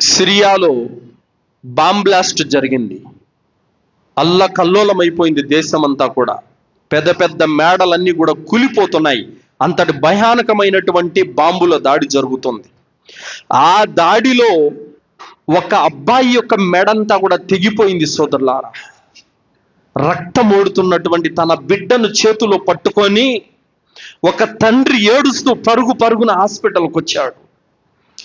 సిరియాలో bomb blast జరిగింది. అల్ల కల్లోలమైపోయింది దేశమంతా కూడా. పెద్ద పెద్ద మేడలన్నీ కూడా కూలిపోతున్నాయి. అంతటి భయానకమైనటువంటి బాంబుల దాడి జరుగుతుంది. ఆ దాడిలో ఒక అబ్బాయి యొక్క మెడంతా కూడా తెగిపోయింది సోదరులారా. రక్తం ఓడుతున్నటువంటి తన బిడ్డను చేతిలో పట్టుకొని ఒక తండ్రి ఏడుస్తూ పరుగు పరుగున హాస్పిటల్కి వచ్చాడు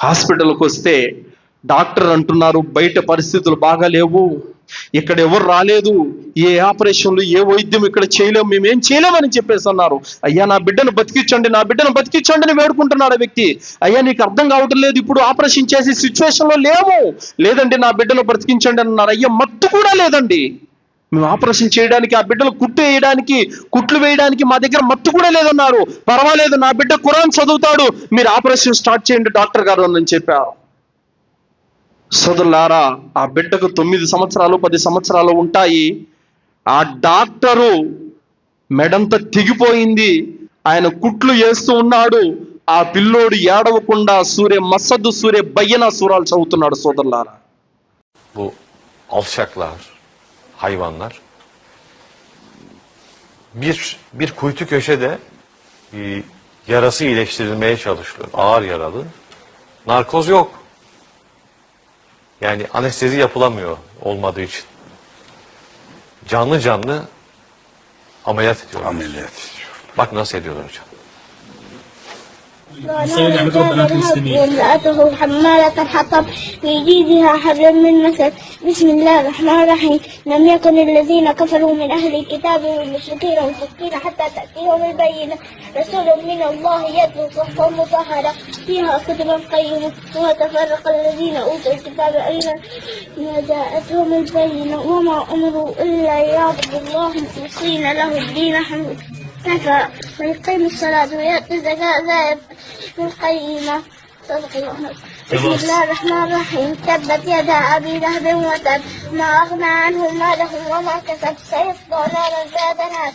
హాస్పిటల్కి వస్తే డాక్టర్ అంటున్నారు బయట పరిస్థితులు బాగా లేవు. ఇక్కడ ఎవరు రాలేదు ఏ ఆపరేషన్లు ఏ వైద్యం ఇక్కడ చేయలేము మేమేం చేయలేమని చెప్పేసి అన్నారు. అయ్యా నా బిడ్డను బతికించండి నా బిడ్డను బతికించండి అని వేడుకుంటున్నాడు ఆ వ్యక్తి. అయ్యా నీకు అర్థం కావటం లేదు ఇప్పుడు ఆపరేషన్ చేసే సిచ్యువేషన్లో లేము. లేదండి నా బిడ్డను బ్రతికించండి అన్నారు. అయ్యా మత్తు కూడా లేదండి. మేము ఆపరేషన్ చేయడానికి ఆ బిడ్డలు కుట్టు వేయడానికి కుట్లు వేయడానికి మా దగ్గర మత్తు కూడా లేదన్నారు. పర్వాలేదు నా బిడ్డ కురాన్ చదువుతాడు. మీరు ఆపరేషన్ స్టార్ట్ చేయండి డాక్టర్ గారు అని చెప్పారు. సోదరులారా ఆ బిడ్డకు తొమ్మిది సంవత్సరాలు పది సంవత్సరాలు ఉంటాయి ఆ డాక్టరు మెడంతా తెగిపోయింది ఆయన కుట్లు వేస్తూ ఉన్నాడు ఆ పిల్లోడు ఏడవకుండా సూర్య మసద్దు సూర్య బయ్యన సూరాలు చదువుతున్నాడు సోదరులారా alçaklar, hayvanlar bir bir kuytu köşede bir yarası iyileştirilmeye çalışılıyor. Ağır yaralı. Narkoz yok. Yani anestezi yapılamıyor olmadığı için. Canlı canlı ameliyat ediyorlar. Ameliyat istiyor. Bak nasıl ediyorlar hocam. ربنا وامرأته حمالة الحطب في جيدها حبل من مسد بسم الله الرحمن الرحيم. لم يكن الذين كفروا من أهل الكتاب والمشركين منفكين حتى تأتيهم البينة. رسول من الله يتلو صحفا مطهرة. فيها كتب قيمة وما تفرق الذين أوتوا الكتاب إلا ما جاءتهم البينة. وما أمروا إلا ليعبدوا الله مخلصين له الدين. حمد كفى ويقيم الصلاة ويأتي الزكاة ذلك القيمة بسم الله الرحمن الرحيم. تبت يدا أبي لهب وتب. ما أغنى عنه ماله وما كسب. سيصلى نارا ذات لهب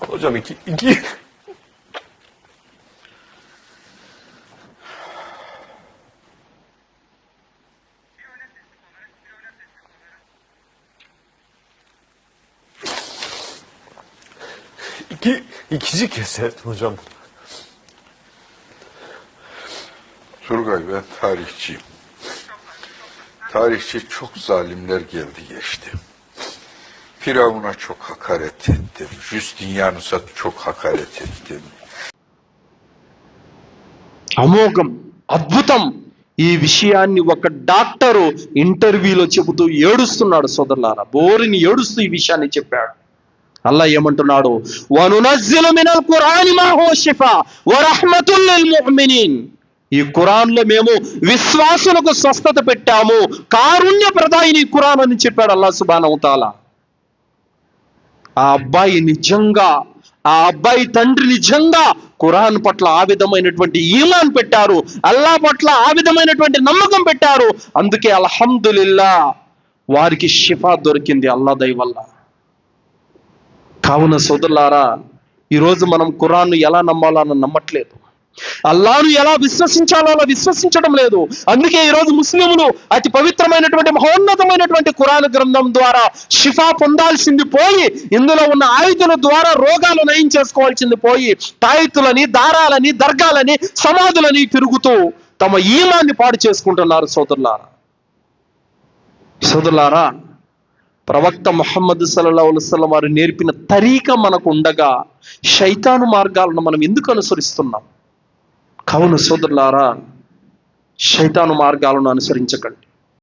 Hocam iki, iki İki, ikinci kez seyrettim hocam. Turgay ben tarihçiyim. Tarihçi çok zalimler geldi geçti. Firavun'a çok hakaret ettim. Justinianus'a çok hakaret ettim. అమోఘం అద్భుతం ఈ విషయాన్ని ఒక doctor ఇంటర్వ్యూలో చెబుతూ ఏడుస్తున్నాడు సోదరులారా బోరిని ఏడుస్తూ ఈ విషయాన్ని చెప్పాడు అల్లా ఏమంటున్నాడు? వనునజ్జిలు మినల్ ఖురాని మా హో షిఫా వ రహ్మతుల్ లిల్ ఈ ఖురాన్లో మేము విశ్వాసులకు స్వస్థత పెట్టాము కారుణ్య ప్రదాయిని ఖురాన్ అని చెప్పాడు అల్లా సుబ్హానహు ఆ అబ్బాయి నిజంగా ఆ అబ్బాయి తండ్రి నిజంగా ఖురాన్ పట్ల ఆ విధమైనటువంటి ఈమాన్ పెట్టారు అల్లా పట్ల ఆ విధమైనటువంటి నమ్మకం పెట్టారు. అందుకే అల్హమ్దుల్లా వారికి షిఫా దొరికింది అల్లా దయ వల్ల. కావున సోదరులారా ఈరోజు మనం ఖురాన్ను ఎలా నమ్మాలో అని నమ్మట్లేదు. అల్లాను ఎలా విశ్వసించాలో అలా విశ్వసించడం లేదు. అందుకే ఈరోజు ముస్లింలు అతి పవిత్రమైనటువంటి మహోన్నతమైనటువంటి ఖురాన్ గ్రంథం ద్వారా షిఫా పొందాల్సింది పోయి ఇందులో ఉన్న ఆయుధుల ద్వారా రోగాలు నయం చేసుకోవాల్సింది పోయి తాయితులని దారాలని దర్గాలని సమాధులని తిరుగుతూ తమ ఈమాన్ని పాడు చేసుకుంటున్నారు సోదరులారా. సోదరులారా ప్రవక్త మొహమ్మద్ సల్లా అలైహి వారు నేర్పిన తరీక మనకు ఉండగా శైతాను మార్గాలను మనం ఎందుకు అనుసరిస్తున్నాం? కావున సోదరులారా శైతాను మార్గాలను అనుసరించకండి.